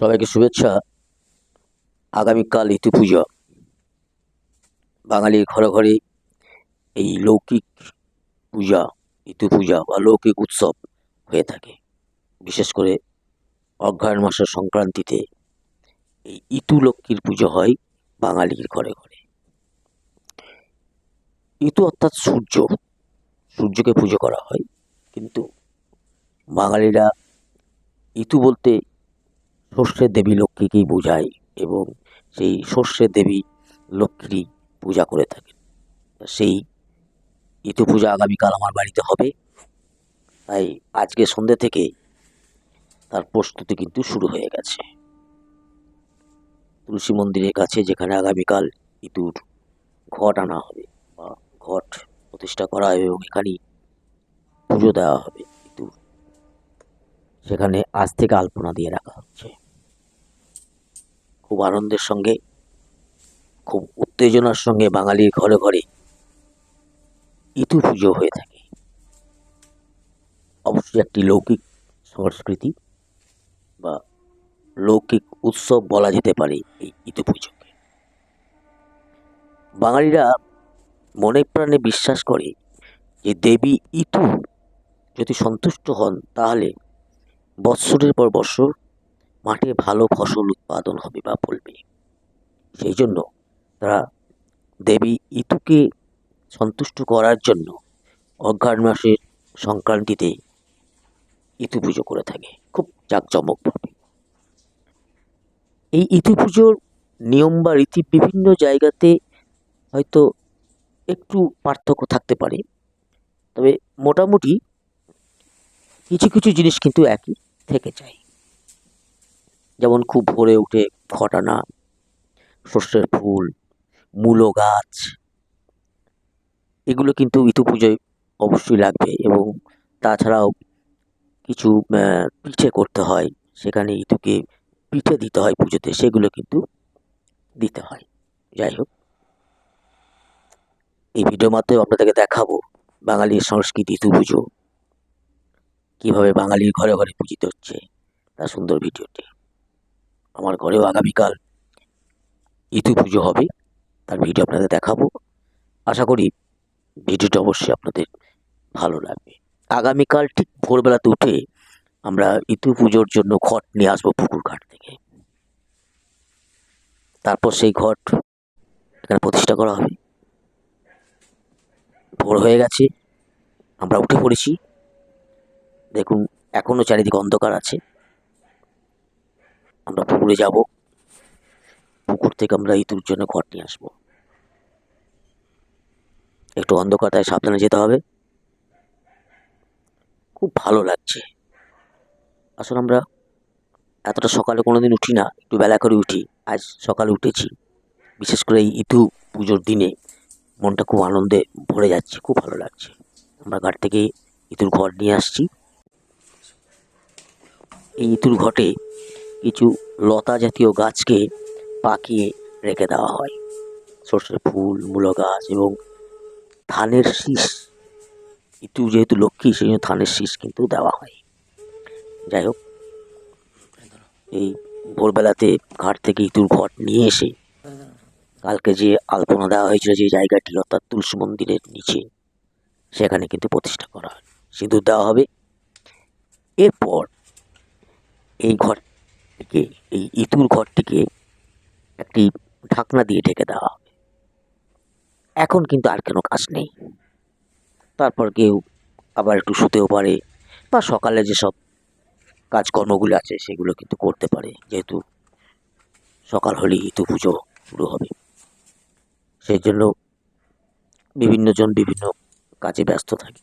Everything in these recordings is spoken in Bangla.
সবাইকে শুভেচ্ছা। আগামীকাল ইতু পুজো। বাঙালির ঘরে ঘরে এই লৌকিক পূজা, ইতু পূজা বা লৌকিক উৎসব হয়ে থাকে। বিশেষ করে অগ্রহায়ণ মাসের সংক্রান্তিতে এই ইতু লক্ষ্মীর পুজো হয় বাঙালির ঘরে ঘরে। ইতু অর্থাৎ সূর্য। সূর্যকে পুজো করা হয়। কিন্তু বাঙালিরা ইতু বলতে শস্যের দেবী লক্ষ্মীকেই বোঝায় এবং সেই শস্যের দেবী লক্ষ্মীরই পূজা করে থাকেন সেই ইতু পূজা আগামীকাল আমার বাড়িতে হবে। তাই আজকে সন্ধ্যে থেকে তার প্রস্তুতি কিন্তু শুরু হয়ে গেছে। তুলসী মন্দিরের কাছে যেখানে আগামীকাল ইতুর ঘট আনা হবে বা ঘট প্রতিষ্ঠা করা হবে এবং এখানেই পুজো দেওয়া হবে ইতুর। সেখানে আজ থেকে আলপনা দিয়ে রাখা হচ্ছে। খুব আনন্দের সঙ্গে, খুব উত্তেজনার সঙ্গে বাঙালির ঘরে ঘরে ইতু পুজো হয়ে থাকে। অবশ্যই একটি লৌকিক সংস্কৃতি বা লৌকিক উৎসব বলা যেতে পারে এই ইতু পুজোকে। বাঙালিরা মনে প্রাণে বিশ্বাস করে যে দেবী ইতু যদি সন্তুষ্ট হন তাহলে বৎসরের পর বৎসর মাঠে ভালো ফসল উৎপাদন হবে বা ফলবে। সেই জন্য তারা দেবী ইতুকে সন্তুষ্ট করার জন্য অগ্রহায়ণ মাসের সংক্রান্তিতে ইতু পুজো করে থাকে। খুব জাঁকজমকভাবে। এই ইতু পুজোর নিয়ম বা রীতি বিভিন্ন জায়গাতে হয়তো একটু পার্থক্য থাকতে পারে। তবে মোটামুটি কিছু কিছু জিনিস কিন্তু একই থেকে যায়। যেমন খুব ভোরে উঠে ঘটানা, সর্ষের ফুল, মূলো গাছ, এগুলো কিন্তু ইতু পুজোয় অবশ্যই লাগবে এবং তাছাড়াও কিছু পিঠে করতে হয়, সেখানে ইতুকে পিঠে দিতে হয় পুজোতে, সেগুলো কিন্তু দিতে হয়। যাই হোক, এই ভিডিওর মাধ্যমে আপনাদেরকে দেখাবো বাঙালির সংস্কৃতি ইতু পুজো কীভাবে বাঙালির ঘরে ঘরে পূজিত হচ্ছে, তার সুন্দর ভিডিওটি। আমার ঘরেও আগামীকাল ইতু পুজো হবে। তার ভিডিও আপনাদের দেখাবো। আশা করি ভিডিওটা অবশ্যই আপনাদের ভালো লাগবে। আগামীকাল ঠিক ভোরবেলাতে উঠে আমরা ইতু পুজোর জন্য ঘট নিয়ে আসব পুকুর ঘাট থেকে। তারপর সেই ঘট এখানে প্রতিষ্ঠা করা হবে। ভোর হয়ে গেছে। আমরা উঠে পড়েছি। দেখুন এখনও চারিদিকে অন্ধকার আছে। আমরা পুকুরে যাব। পুকুর থেকে আমরা ইতুর জন্য ঘর নিয়ে আসব। একটু অন্ধকার তাই সাবধানে যেতে হবে। খুব ভালো লাগছে। আসলে আমরা এতটা সকালে কোনো দিন উঠি না, একটু বেলা করে উঠি। আজ সকালে উঠেছি। বিশেষ করে এই ইতু পুজোর দিনে মনটা খুব আনন্দে ভরে যাচ্ছে, খুব ভালো লাগছে। আমরা ঘাট থেকে ইতুর ঘর নিয়ে আসছি। এই ইতুর ঘটে কিছু লতা জাতীয় গাছকে পাকিয়ে রেখে দেওয়া হয়। সর্ষের ফুল, মূলো গাছ এবং ধানের শীষ। ইতু যেহেতু লক্ষ্মী সেই জন্য ধানের শীষ কিন্তু দেওয়া হয়। যাই হোক, এই ভোরবেলাতে ঘাট থেকে ইতুর ঘট নিয়ে এসে কালকে যে আলপনা দেওয়া হয়েছিল যে জায়গাটি, অর্থাৎ তুলসী মন্দিরের নিচে, সেখানে কিন্তু প্রতিষ্ঠা করা হয়। সিঁদুর দেওয়া হবে। এরপর এই ঘরটিকে এই ইতুর ঘরটিকে একটি ঢাকনা দিয়ে ঢেকে দেওয়া হবে। এখন কিন্তু আর কোনো কাজ নেই। তারপর কেউ আবার একটু শুতেও পারে বা সকালে যেসব কাজকর্মগুলো আছে সেগুলো কিন্তু করতে পারে, যেহেতু সকাল হলেই ইতু পুজো শুরু হবে। সেই জন্য বিভিন্ন জন বিভিন্ন কাজে ব্যস্ত থাকে।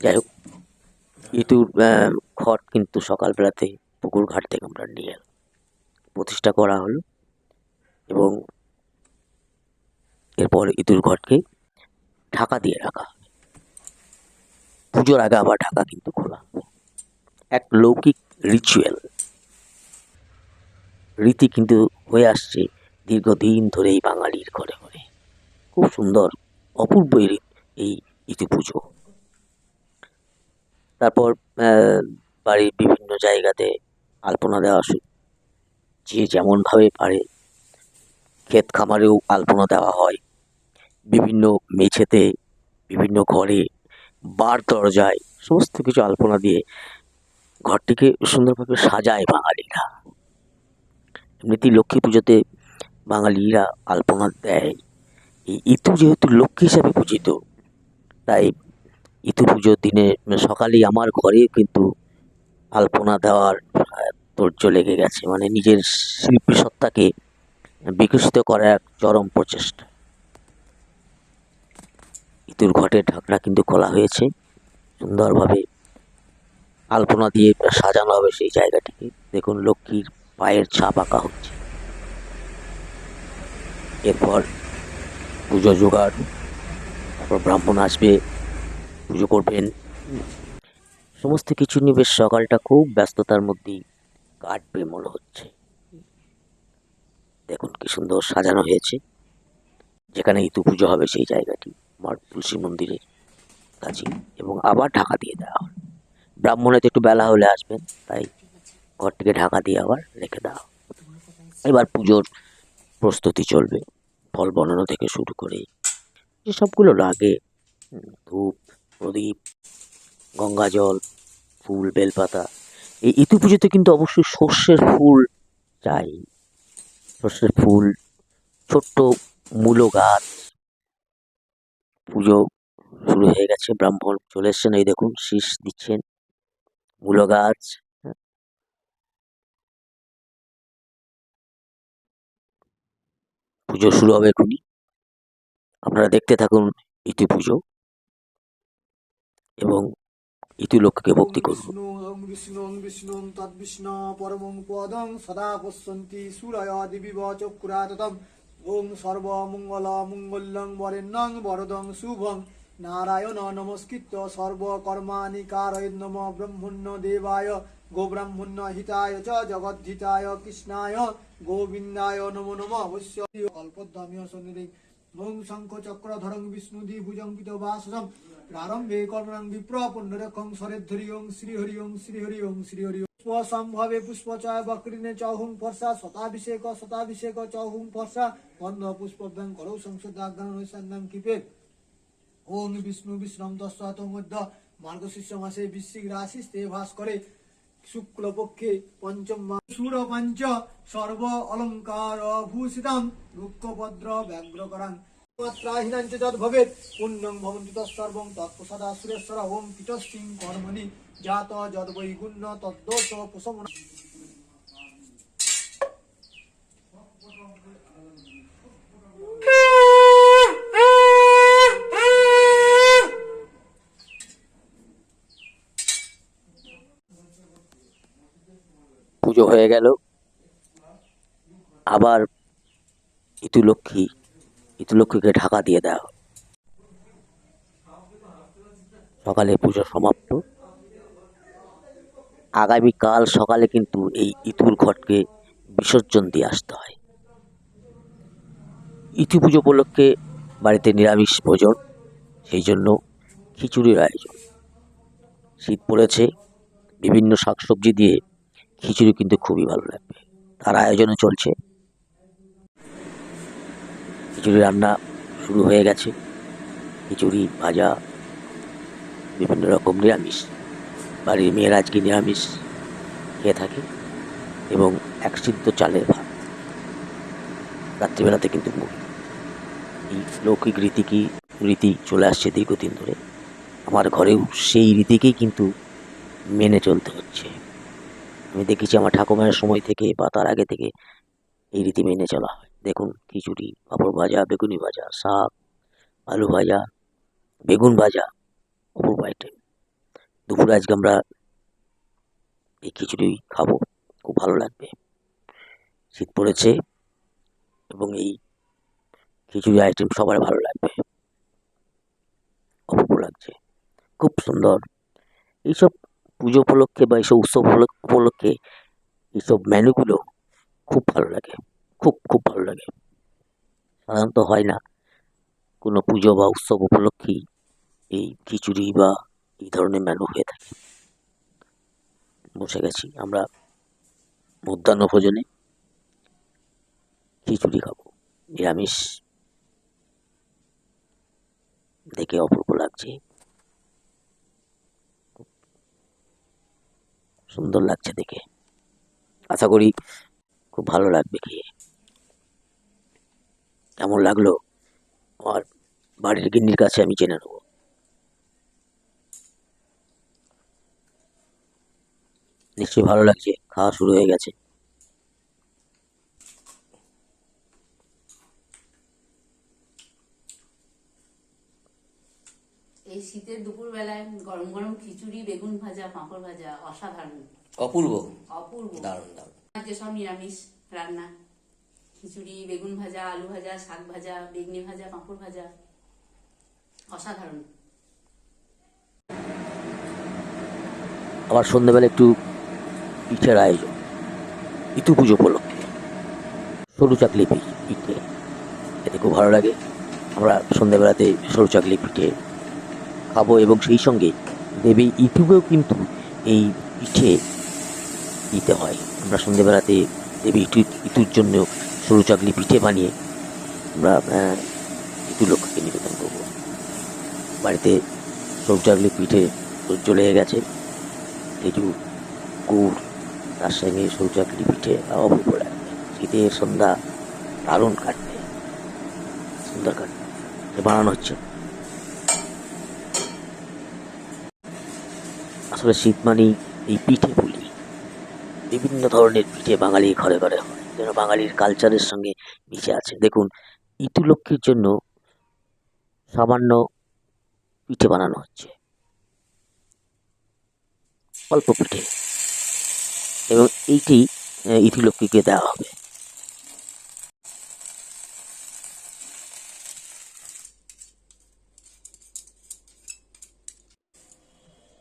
যাই হোক, ইতুর ঘট কিন্তু সকালবেলাতে পুকুর ঘাট থেকে আমরা নিয়ে প্রতিষ্ঠা করা হলো এবং এরপর ইতুর ঘটকে ঢাকা দিয়ে রাখা পুজোর আগে আবার ঢাকা কিন্তু খোলা এক লৌকিক রিচুয়াল রীতি কিন্তু হয়ে আসছে দীর্ঘদিন ধরে এই বাঙালির ঘরে ঘরে। খুব সুন্দর অপূর্ব এই ইতি পুজো। তারপর বাড়ির বিভিন্ন জায়গাতে আলপনা দেওয়া যে যেমনভাবে পারে। ক্ষেত খামারেও আলপনা দেওয়া হয়। বিভিন্ন মেঝেতে, বিভিন্ন ঘরে, বার দরজায় সমস্ত কিছু আলপনা দিয়ে ঘরটিকে সুন্দরভাবে সাজায় বাঙালিরা। এমনিতেই লক্ষ্মী পুজোতে বাঙালিরা আলপনা দেয়। এই ইতু যেহেতু লক্ষ্মী হিসাবে পূজিত, তাই ইতু পুজোর দিনে সকালেই আমার ঘরেও কিন্তু আলপনা দেওয়ার তোড়জোড় লেগে গেছে মানে নিজের শিল্পী সত্তাকে বিকশিত করার এক চরম প্রচেষ্টা। ইতুর ঘটের ঢাকনা কিন্তু খোলা হয়েছে, সুন্দরভাবে আলপনা দিয়ে সাজানো হবে সেই জায়গাটিকে। দেখুন লক্ষ্মীর পায়ের ছাপ আঁকা হচ্ছে। এরপর পুজো জোগাড়, তারপর ব্রাহ্মণ আসবে, পুজো করবেন। সমস্ত কিছু নিয়ে বেশ সকালটা খুব ব্যস্ততার মধ্যেই কাটবে মনে হচ্ছে। দেখুন কি সুন্দর সাজানো হয়েছে। যেখানে ইতু পুজো হবে সেই জায়গাটি, মার তুলসী মন্দিরের কাছে এবং আবার ঢাকা দিয়ে দেওয়া হয় ব্রাহ্মণের একটু বেলা হলে আসবেন, তাই ঘরটিকে ঢাকা দিয়ে আবার রেখে দেওয়া। এবার পুজোর প্রস্তুতি চলবে, ফল বনানো থেকে শুরু করে যে সবগুলো লাগে ধূপ, প্রদীপ গঙ্গা জল ফুল, বেলপাতা এই ইতু পুজোতে কিন্তু অবশ্যই সর্ষের ফুল চাই। সর্ষের ফুল, ছোট্ট মূলো গাছ। পুজো শুরু হয়ে গেছে, ব্রাহ্মণ চলে এসছেন। এই দেখুন, শীষ দিচ্ছেন মূলো গাছ। পুজো শুরু হবে এখনই। আপনারা দেখতে থাকুন ইতি পুজো। এবং ইতি লক্ষ্যকে ভক্তি করুন বিষ্ণু ওং বিষ্ণু ওং বিষ্ণু তদ্বিষ্ণু পরমং পদং সদা পশ্যন্তি সূরয় দিবিব চক্ষুরাততম ওং সর্বমঙ্গল মঙ্গলং বরেণ্যং বরদং শুভং নারায়ণ নমস্কৃত্য সর্বকর্মাণি কারয় নম ব্রহ্মণ্য দেবায় গোব্রাহ্মণ্য হিতায় চ জগদ্ধিতায় কৃষ্ণায় গোবিন্দায় নমো নম অবশ্য কল্পদ্ধামীয় সন্নিধি শঙ্খ চক্রধরং বিষ্ণুদি ভুজং প্রারম্ভে বিপ্র ওং ওং ওং পুষ্প চয় চহুং ফর্ষা শতাভিষেক শতাভিষেক, চহুং ফর্ষা বন্ধ পুষ্পভ্যাং করৌ নৈসান্যাং কৃপে। ওং বিষ্ণু বিশ্রম দশত মধ্য। মার্গশীর্ষ মাসে বৃশ্চিক রাশি স্তে ভাস করে। শুক্লপক্ষে পঞ্চম সুর পঞ্চ সর্ব অলঙ্কার ভূষিতাম রুক্ষভদ্র ব্যগ্র করাং মাত্রাহীনাং চ যদ পুণ্যং ভবন্তি তৎসর্বং তৎপ্রসাদা সুরেশ্বর ওম পিতশ্রী কর্মণি জাত যদ বৈগুণ্য তদ্দোষ প্রশমন পুজো হয়ে গেল। আবার ইতু লক্ষ্মী ইতু লক্ষ্মীকে ঢাকা দিয়ে দেওয়া। সকালে পুজো সমাপ্ত। আগামীকাল সকালে কিন্তু এই ইতুর ঘটকে বিসর্জন দিয়ে আসতে হয়। ইতু পুজো উপলক্ষে বাড়িতে নিরামিষ ভোজন, সেই জন্য খিচুড়ির আয়োজন। শীত পড়েছে, বিভিন্ন শাকসবজি দিয়ে খিচুড়ি কিন্তু খুবই ভালো লাগবে। তার আয়োজনও চলছে। খিচুড়ি রান্না শুরু হয়ে গেছে। খিচুড়ি, ভাজা, বিভিন্ন রকম নিরামিষ। বাড়ির মেয়েরা আজকে নিরামিষ খেয়ে থাকে এবং এক সিদ্ধ চালের ভাত। রাত্রিবেলাতে কিন্তু মুড়ি। এই লৌকিক রীতি কি রীতি চলে আসছে দীর্ঘদিন ধরে। আমার ঘরেও সেই রীতিকেই কিন্তু মেনে চলতে আমি দেখেছি আমার ঠাকুমার সময় থেকে বা তার আগে থেকে এই রীতি মেনে চলা হয়। দেখুন, খিচুড়ি, পাঁপড় ভাজা, বেগুনি ভাজা, শাক, আলু ভাজা, বেগুন ভাজা, অপূর্ব আইটেম দুপুরে আজকে আমরা এই খিচুড়ি খাব, খুব ভালো লাগবে। শীত পড়েছে এবং এই খিচুড়ি আইটেম সবার ভালো লাগবে। অপূর্ব লাগছে। খুব সুন্দর। এইসব পুজো উপলক্ষে বা এইসব উৎসব উপলক- উপলক্ষে এইসব মেনুগুলো খুব ভালো লাগে। খুব খুব ভালো লাগে। সাধারণত হয় না। কোনো পুজো বা উৎসব উপলক্ষেই এই খিচুড়ি বা এই ধরনের মেনু হয়ে থাকে। বসে গেছি। আমরা মধ্যাহ্ন ভোজনে খিচুড়ি খাব। নিরামিষ। দেখে অপূর্ব লাগছে খুব সুন্দর লাগছে দেখে। আশা করি খুব ভালো লাগবে খেয়ে। কেমন লাগল? আমার বাড়ির গিন্নির কাছে আমি জেনে নেব। নিশ্চয়ই ভালো লাগছে, খাওয়া শুরু হয়ে গেছে। এই শীতের দুপুর বেলায় গরম গরম খিচুড়ি বেগুন ভাজা পাঁপড় ভাজা অসাধারণ। অপূর্ব। অপূর্ব। দারুণ দারুণ। আর যেসব নিরামিষ রান্না। খিচুড়ি বেগুন ভাজা আলু ভাজা শাক ভাজা বেগনি ভাজা পাঁপড় ভাজা। অসাধারণ। আবার সন্ধ্যেবেলা একটু পিঠের আয়োজন। ইতু পুজো উপলক্ষে। সরু চাকলি পিঠে। এতে খুব ভালো লাগে। আমরা সন্ধ্যেবেলাতে সরু চাকলি পিঠে খাব এবং সেই সঙ্গে দেবী ইতুকেও কিন্তু এই পিঠে দিতে হয়। আমরা সন্ধ্যেবেলাতে দেবী ইটু ইতুর জন্য সরু চাকলি পিঠে বানিয়ে আমরা ইতু লক্ষ্যকে নিবেদন করব। বাড়িতে সরু চাকলি পিঠে চলে গেছে। খেজুর গুড় তার সঙ্গে সৌচাকলি পিঠে অপূর্ব লাগবে শীতের সন্ধ্যা দারুণ কাটবে। সুন্দর কাটবে। বানানো হচ্ছে। আসলে শীত মানেই এই পিঠে পুলি। বিভিন্ন ধরনের পিঠে বাঙালির ঘরে ঘরে হয়, যেন বাঙালির কালচারের সঙ্গে মিশে আছে। দেখুন, ইতুলক্ষ্মীর জন্য সামান্য পিঠে বানানো হচ্ছে। অল্প পিঠে। এবং এইটি ইতিলক্ষ্মীকে দেওয়া হবে।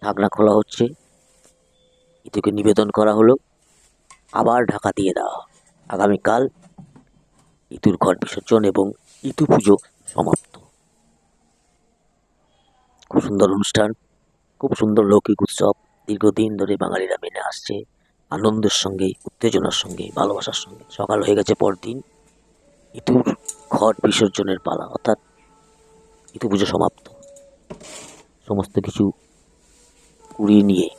ঢাকনা খোলা হচ্ছে। ইতুকে নিবেদন করা হলো, আবার ঢাকা দিয়ে দেওয়া। আগামীকাল ইতুর ঘর বিসর্জন এবং ইতু পুজো সমাপ্ত। খুব সুন্দর অনুষ্ঠান, খুব সুন্দর লৌকিক উৎসব। দীর্ঘদিন ধরে বাঙালিরা মেনে আসছে, আনন্দের সঙ্গে, উত্তেজনার সঙ্গে, ভালোবাসার সঙ্গে। সকাল হয়ে গেছে পরদিন ইতুর ঘট বিসর্জনের পালা, অর্থাৎ ইতু পুজো সমাপ্ত। সমস্ত কিছু কুড়িয়ে নিয়ে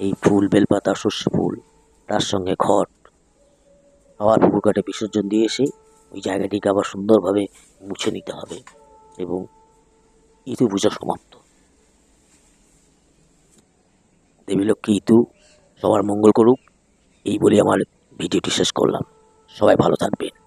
এই ফুল, বেলপাতা শস্য ফুল, তার সঙ্গে ঘট আবার পুকুর কাটে বিসর্জন দিয়ে এসে ওই জায়গাটিকে আবার সুন্দরভাবে মুছে নিতে হবে এবং ইতু পূজা সমাপ্ত। দেবী লক্ষ্মী, ইতু, সবার মঙ্গল করুক, এই বলে আমার ভিডিওটি শেষ করলাম। সবাই ভালো থাকবেন।